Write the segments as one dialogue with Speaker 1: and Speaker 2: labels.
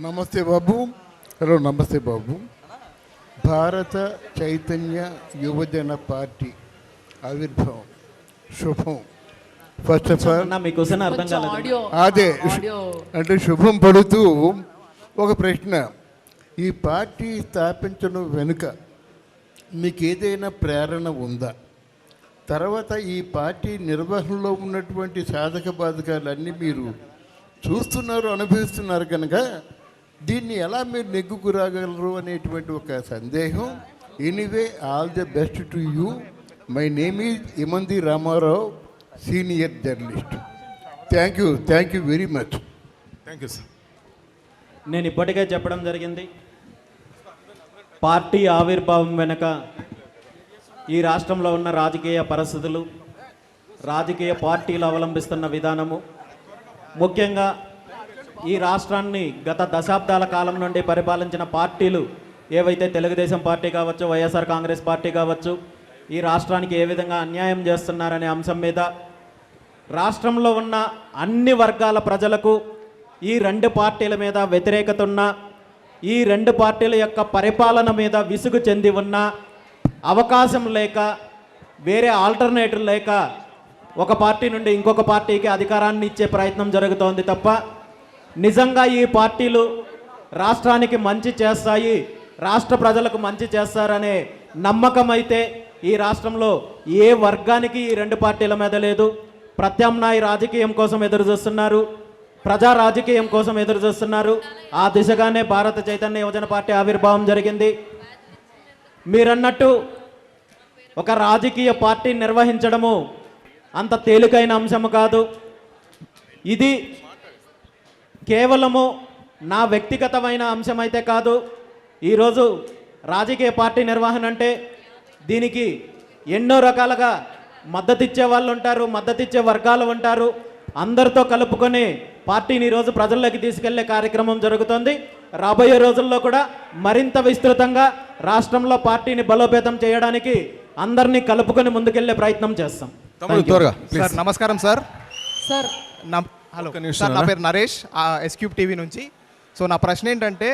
Speaker 1: నమస్తే బాబు. హలో నమస్తే బాబు. భారత చైతన్య యువజన పార్టీ ఆవిర్భావం. శుభం. ఫస్ట్ ఆఫ్ ఆల్
Speaker 2: అన్న మీ క్వశ్చన్ అర్థం
Speaker 3: కొంచెం
Speaker 2: కాలేదు.
Speaker 3: ఆడియో
Speaker 1: అదే అంటే శుభం పడుతూ ఒక ప్రశ్న. ఈ పార్టీ స్థాపించడం వెనుక మీకు ఏదైనా ప్రేరణ ఉందా? తర్వాత ఈ పార్టీ నిర్వహణలో ఉన్నటువంటి సాధక బాధకాలన్నీ మీరు చూస్తున్నారు అనుభవిస్తున్నారు కనుక దీన్ని ఎలా మీరు నెగ్గుకు రాగలరు అనేటువంటి ఒక సందేహం. Anyway all the best to you my name is Imandi Ramarao senior journalist thank you thank you very much
Speaker 4: thank you sir
Speaker 2: నేను ఇప్పటికే చెప్పడం జరిగింది. పార్టీ ఆవిర్భావం వెనుక ఈ రాష్ట్రంలో ఉన్న రాజకీయ పరిస్థితులు రాజకీయ పార్టీలు అవలంబిస్తున్న విధానము ముఖ్యంగా ఈ రాష్ట్రాన్ని గత దశాబ్దాల కాలం నుండి పరిపాలించిన పార్టీలు ఏవైతే తెలుగుదేశం పార్టీ కావచ్చు వైఎస్ఆర్ కాంగ్రెస్ పార్టీ కావచ్చు ఈ రాష్ట్రానికి ఏ విధంగా అన్యాయం చేస్తున్నారనే అంశం మీద రాష్ట్రంలో ఉన్న అన్ని వర్గాల ప్రజలకు ఈ రెండు పార్టీల మీద వ్యతిరేకత ఉన్న ఈ రెండు పార్టీల యొక్క పరిపాలన మీద విసుగు చెంది ఉన్న అవకాశం లేక వేరే ఆల్టర్నేటివ్ లేక ఒక పార్టీ నుండి ఇంకొక పార్టీకి అధికారాన్ని ఇచ్చే ప్రయత్నం జరుగుతోంది తప్ప నిజంగా ఈ పార్టీలు రాష్ట్రానికి మంచి చేస్తాయి రాష్ట్ర ప్రజలకు మంచి చేస్తారనే నమ్మకం అయితే ఈ రాష్ట్రంలో ఏ వర్గానికి ఈ రెండు పార్టీల మీద లేదు. ప్రత్యామ్నాయ రాజకీయం కోసం ఎదురు చూస్తున్నారు ప్రజా రాజకీయం కోసం ఎదురు చూస్తున్నారు. ఆ దిశగానే భారత చైతన్య యువజన పార్టీ ఆవిర్భావం జరిగింది. మీరన్నట్టు ఒక రాజకీయ పార్టీ నిర్వహించడము అంత తేలికైన అంశము కాదు. ఇది కేవలము నా వ్యక్తిగతమైన అంశం అయితే కాదు ఈరోజు రాజకీయ పార్టీ నిర్వహణ అంటే దీనికి ఎన్నో రకాలుగా మద్దతు ఇచ్చే వాళ్ళు ఉంటారు మద్దతు ఇచ్చే వర్గాలు ఉంటారు. అందరితో కలుపుకొని పార్టీని ఈరోజు ప్రజల్లోకి తీసుకెళ్ళే కార్యక్రమం జరుగుతోంది. రాబోయే రోజుల్లో కూడా మరింత విస్తృతంగా రాష్ట్రంలో పార్టీని బలోపేతం చేయడానికి అందరినీ కలుపుకొని ముందుకెళ్ళే ప్రయత్నం చేస్తాం.
Speaker 5: నమస్కారం సార్.
Speaker 3: Sir
Speaker 5: hello. సార్ నా. పేరు నరేష్ ఎస్క్యూబ్ టీవీ నుంచి. సో నా ప్రశ్న ఏంటంటే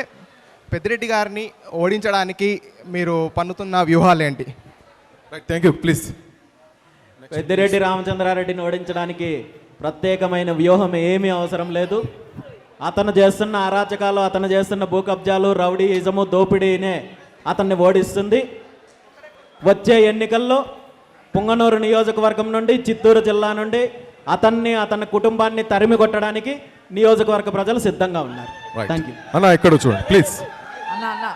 Speaker 5: పెద్దిరెడ్డి గారిని ఓడించడానికి మీరు పన్నుతున్న వ్యూహాలు ఏంటి?
Speaker 4: థ్యాంక్ యూ ప్లీజ్
Speaker 2: పెద్దిరెడ్డి రామచంద్రారెడ్డిని ఓడించడానికి ప్రత్యేకమైన వ్యూహం ఏమీ అవసరం లేదు. అతను చేస్తున్న అరాచకాలు అతను చేస్తున్న భూ కబ్జాలు రౌడీయిజము దోపిడీనే అతన్ని ఓడిస్తుంది. వచ్చే ఎన్నికల్లో పుంగనూరు నియోజకవర్గం నుండి చిత్తూరు జిల్లా నుండి అతన్ని అతని కుటుంబాన్ని తరిమి కొట్టడానికి నియోజకవర్గ ప్రజలు సిద్ధంగా ఉన్నారు. థ్యాంక్ యూ
Speaker 4: అన్న ఇక్కడ చూడండి ప్లీజ్
Speaker 3: అన్న అన్న.